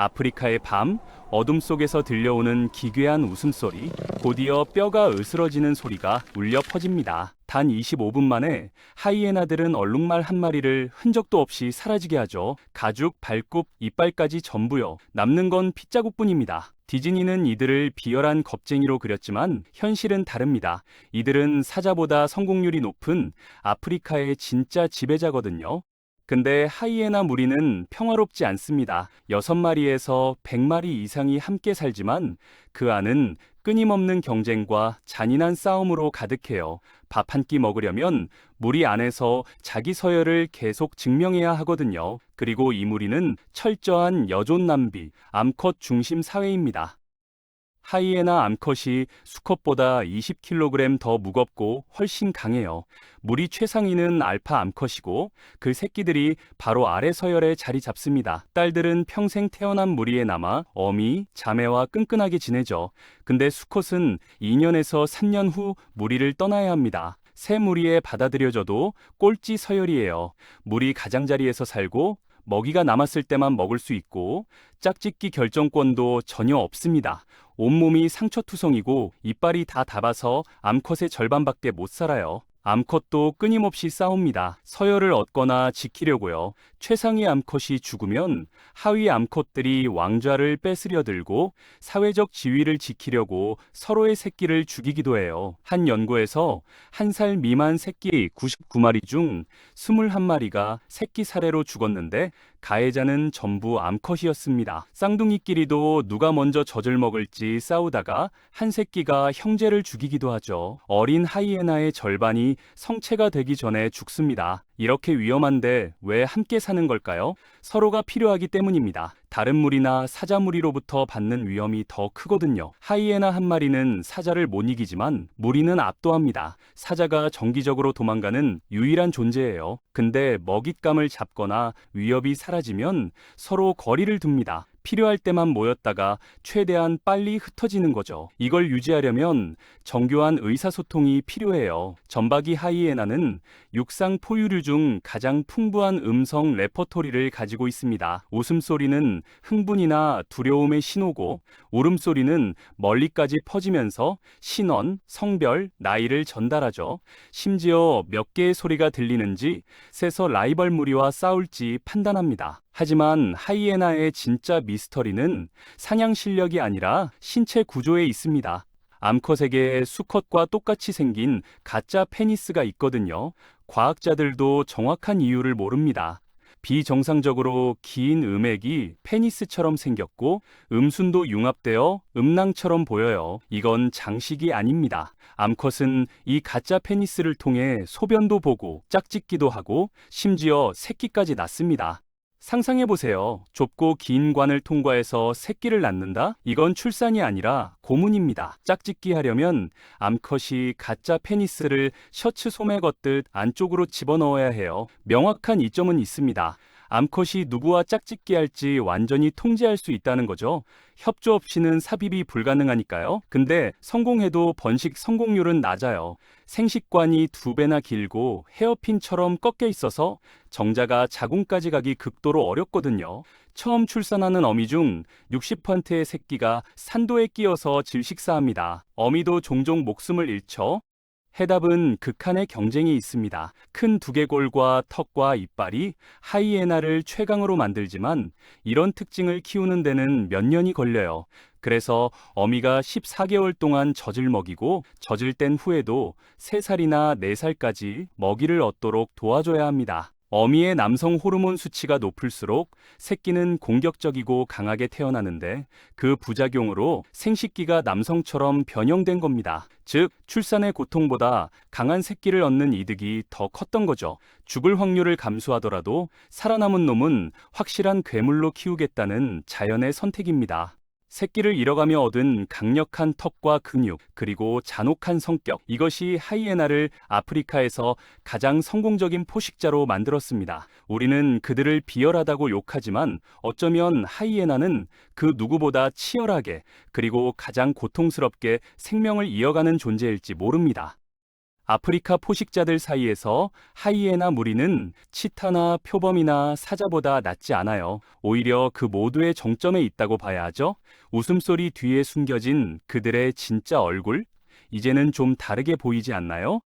아프리카의 밤, 어둠 속에서 들려오는 기괴한 웃음소리, 곧이어 뼈가 으스러지는 소리가 울려 퍼집니다. 단 25분 만에 하이에나들은 얼룩말 한 마리를 흔적도 없이 사라지게 하죠. 가죽, 발굽, 이빨까지 전부요. 남는 건 핏자국뿐입니다. 디즈니는 이들을 비열한 겁쟁이로 그렸지만 현실은 다릅니다. 이들은 사자보다 성공률이 높은 아프리카의 진짜 지배자거든요. 근데 하이에나 무리는 평화롭지 않습니다. 6마리에서 100마리 이상이 함께 살지만 그 안은 끊임없는 경쟁과 잔인한 싸움으로 가득해요. 밥 한 끼 먹으려면 무리 안에서 자기 서열을 계속 증명해야 하거든요. 그리고 이 무리는 철저한 여존 남비, 암컷 중심 사회입니다. 하이에나 암컷이 수컷보다 20kg 더 무겁고 훨씬 강해요. 무리 최상위는 알파 암컷이고 그 새끼들이 바로 아래 서열에 자리 잡습니다. 딸들은 평생 태어난 무리에 남아 어미, 자매와 끈끈하게 지내죠. 근데 수컷은 2년에서 3년 후 무리를 떠나야 합니다. 새 무리에 받아들여져도 꼴찌 서열이에요. 무리 가장자리에서 살고 먹이가 남았을 때만 먹을 수 있고 짝짓기 결정권도 전혀 없습니다. 온몸이 상처투성이고 이빨이 다 닳아서 암컷의 절반밖에 못 살아요. 암컷도 끊임없이 싸웁니다. 서열을 얻거나 지키려고요. 최상위 암컷이 죽으면 하위 암컷들이 왕좌를 뺏으려 들고 사회적 지위를 지키려고 서로의 새끼를 죽이기도 해요. 한 연구에서 한 살 미만 새끼 99마리 중 21마리가 새끼 살해로 죽었는데 가해자는 전부 암컷이었습니다. 쌍둥이끼리도 누가 먼저 젖을 먹을지 싸우다가 한 새끼가 형제를 죽이기도 하죠. 어린 하이에나의 절반이 성체가 되기 전에 죽습니다. 이렇게 위험한데 왜 함께 사는 걸까요? 서로가 필요하기 때문입니다. 다른 무리나 사자 무리로부터 받는 위험이 더 크거든요. 하이에나 한 마리는 사자를 못 이기지만 무리는 압도합니다. 사자가 정기적으로 도망가는 유일한 존재예요. 근데 먹잇감을 잡거나 위협이 사라지면 서로 거리를 둡니다. 필요할 때만 모였다가 최대한 빨리 흩어지는 거죠. 이걸 유지하려면 정교한 의사소통이 필요해요. 전박이 하이에나는 육상 포유류 중 가장 풍부한 음성 레퍼토리를 가지고 있습니다. 웃음소리는 흥분이나 두려움의 신호고 울음소리는 멀리까지 퍼지면서 신원, 성별, 나이를 전달하죠. 심지어 몇 개의 소리가 들리는지 세서 라이벌 무리와 싸울지 판단합니다. 하지만 하이에나의 진짜 미스터리는 사냥 실력이 아니라 신체 구조에 있습니다. 암컷에게 수컷과 똑같이 생긴 가짜 페니스가 있거든요. 과학자들도 정확한 이유를 모릅니다. 비정상적으로 긴 음액이 페니스처럼 생겼고 음순도 융합되어 음낭처럼 보여요. 이건 장식이 아닙니다. 암컷은 이 가짜 페니스를 통해 소변도 보고 짝짓기도 하고 심지어 새끼까지 낳습니다. 상상해 보세요. 좁고 긴 관을 통과해서 새끼를 낳는다? 이건 출산이 아니라 고문입니다. 짝짓기 하려면 암컷이 가짜 페니스를 셔츠 소매 걷듯 안쪽으로 집어넣어야 해요. 명확한 이점은 있습니다. 암컷이 누구와 짝짓기 할지 완전히 통제할 수 있다는 거죠. 협조 없이는 삽입이 불가능하니까요. 근데 성공해도 번식 성공률은 낮아요. 생식관이 두 배나 길고 헤어핀처럼 꺾여 있어서 정자가 자궁까지 가기 극도로 어렵거든요. 처음 출산하는 어미 중 60%의 새끼가 산도에 끼어서 질식사합니다. 어미도 종종 목숨을 잃죠. 해답은 극한의 경쟁이 있습니다. 큰 두개골과 턱과 이빨이 하이에나를 최강으로 만들지만 이런 특징을 키우는 데는 몇 년이 걸려요. 그래서 어미가 14개월 동안 젖을 먹이고 젖을 뗀 후에도 3살이나 4살까지 먹이를 얻도록 도와줘야 합니다. 어미의 남성 호르몬 수치가 높을수록 새끼는 공격적이고 강하게 태어나는데 그 부작용으로 생식기가 남성처럼 변형된 겁니다. 즉, 출산의 고통보다 강한 새끼를 얻는 이득이 더 컸던 거죠. 죽을 확률을 감수하더라도 살아남은 놈은 확실한 괴물로 키우겠다는 자연의 선택입니다. 새끼를 잃어가며 얻은 강력한 턱과 근육, 그리고 잔혹한 성격. 이것이 하이에나를 아프리카에서 가장 성공적인 포식자로 만들었습니다. 우리는 그들을 비열하다고 욕하지만 어쩌면 하이에나는 그 누구보다 치열하게 그리고 가장 고통스럽게 생명을 이어가는 존재일지 모릅니다. 아프리카 포식자들 사이에서 하이에나 무리는 치타나 표범이나 사자보다 낫지 않아요. 오히려 그 모두의 정점에 있다고 봐야 하죠. 웃음소리 뒤에 숨겨진 그들의 진짜 얼굴? 이제는 좀 다르게 보이지 않나요?